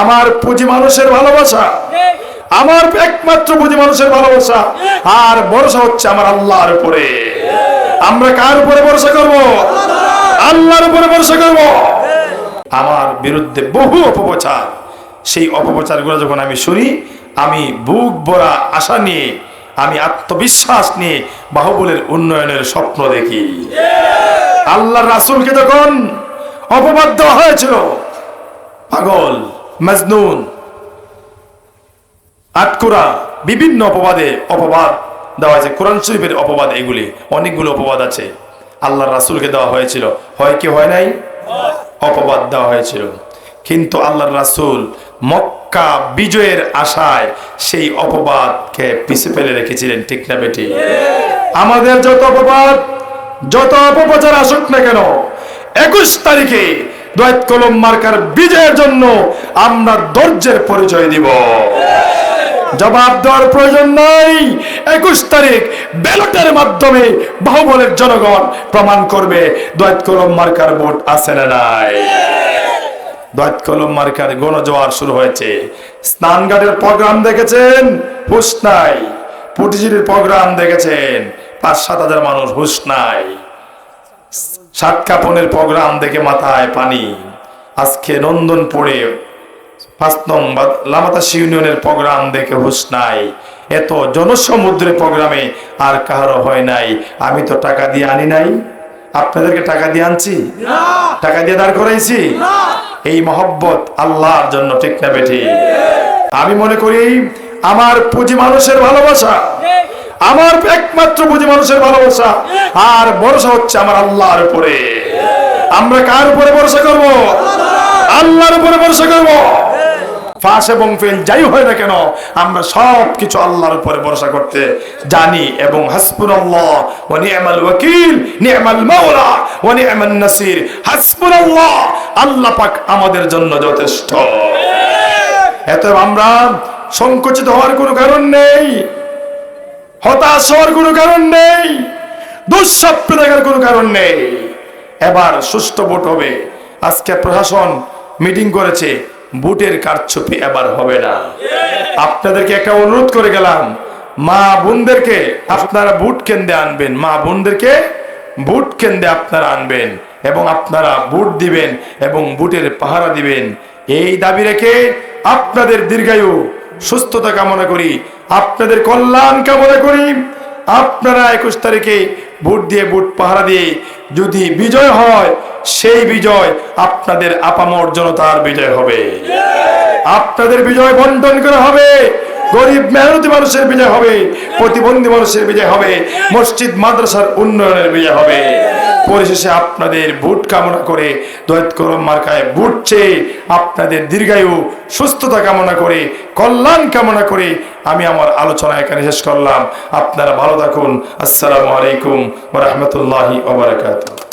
আমার পুঁজি মানুষের ভালোবাসা। আমার একমাত্র পুঁজি মানুষের ভালোবাসা। আর ভরসা হচ্ছে আমার আল্লাহর উপরে। আমরা কার উপরে ভরসা করব? আল্লাহর উপরে ভরসা করব। আমার বিরুদ্ধে বহু অপপ্রচার। সেই অপপ্রচারগুলো যখন আমি শুনি, আমি বুক ভরা আশা নিয়ে, আমি আত্মবিশ্বাস নিয়ে বাহুবলের উন্নয়নের স্বপ্ন দেখি। আল্লাহ রাসূলকে তখন অপবাদ দেওয়া হয়েছিল, পাগল মজনুন। আটকুরা বিভিন্ন অপবাদে অপবাদ দেওয়া হয়েছে। কোরআন শরীফের অপবাদ এগুলি, অনেকগুলো অপবাদ আছে। আল্লাহ রাসূলকে দেওয়া হয়েছিল। হয় কি, হয় নাই? অপবাদ দেওয়া হয়েছিল। কিন্তু আল্লাহ রাসূল মক্কা বিজয়ের আশায় সেই অপবাদকে পিছে ফেলে রেখেছিলেন। ঠিক না বেটি? আমাদের যত অপবাদ, যত অপপ্রচার আসুক না কেন, একুশ তারিখে দয়ত কলম মার্কার বিজয়ের জন্য আমরা ধৈর্যের পরিচয় দিব। জবাব দেওয়ার প্রয়োজন নাই। একুশ তারিখ ব্যালটের মাধ্যমে বাহুবলের জনগণ প্রমাণ করবে দয়ত কলম মার্কার ভোট আছে না নাই। দয়ত কলম মার্কার গণজোয়ার শুরু হয়েছে। স্নানঘাটের প্রোগ্রাম দেখেছেন? হুশ নাই। পুটিজির প্রোগ্রাম দেখেছেন? পাঁচ সাত হাজার মানুষ হুশ নাই। সাত কাপনের প্রোগ্রাম দেখে মাথায় পানি। আজকে নন্দনপুরে পাঁচ নং লামাতাস ইউনিয়নের প্রোগ্রাম দেখে হুশ নাই। এত জনসমুদ্রে প্রোগ্রামে আর কারও হয় নাই। আমি তো টাকা দিয়ে আনি নাই। আপনাদেরকে টাকা দিয়ে আনছি? টাকা দিয়ে দাঁড় করাইছি? এই মহব্বত আল্লাহর জন্য ঠিক না বেঠি। আমি মনে করি আমার পুঁজি মানুষের ভালোবাসা আমার একমাত্র পুঁজি মানুষের ভালোবাসা। আর ভরসা হচ্ছে আমার আল্লাহর উপরে। আমরা কার উপরে ভরসা করব? আল্লাহর উপরে ভরসা করব। ফাঁস এবং ফেল যাই হয় না কেন, আমরা সব কিছু আল্লাহর উপরে ভরসা করতে জানি এবং হাসবুনাল্লাহ ওয়া নি'মাল ওয়াকিল নি'মাল মাওলা ওয়া নি'মান নাসির। হাসবুনাল্লাহ, আল্লাহ পাক আমাদের জন্য যথেষ্ট। এত আমরা সংকুচিত হওয়ার কোনো কারণ নেই। হতাশ হওয়ার কোনো কারণ নেই, দুঃস্বপ্ন দেখার কোনো কারণ নেই। এবার সুষ্ঠু ভোট হবে। আজকে প্রশাসন মিটিং করেছে, ভোটের কারচুপি এবার হবে না। আপনাদেরকে একটা অনুরোধ করে গেলাম, মা বোনদেরকে আপনারা ভোট কেন্দ্রে আনবেন, মা বোনদেরকে ভোট কেন্দ্রে আপনারা আনবেন এবং আপনারা ভোট দিবেন এবং ভোটের পাহারা দিবেন। এই দাবি রেখে আপনাদের দীর্ঘায়ু সুস্থতা কামনা করি। আপনাদের কল্যাণ কামনা করি। আপনারা একুশ তারিখে ভোট দিয়ে ভোট পাহারা দিয়ে যদি বিজয় হয়, সেই বিজয় আপনাদের আপামর জনতার বিজয় হবে। আপনাদের বিজয় বন্টন করা হবে। গরিব মেহনতি মানুষের বিজয় হবে। প্রতিবন্ধী মানুষের বিজয় হবে। মসজিদ, মাদ্রাসার উন্নয়নের বিজয় হবে। পরিশেষে আপনাদের ভোট কামনা করে দয়ত করম মার্কায় ভোট চেয়ে আপনাদের দীর্ঘায়ু, সুস্থতা কামনা করে, কল্যাণ কামনা করে আমি আমার আলোচনা এখানে শেষ করলাম। আপনারা ভালো থাকুন। আসসালামু আলাইকুম রহমতুল্লাহি ওবরাকাতুহ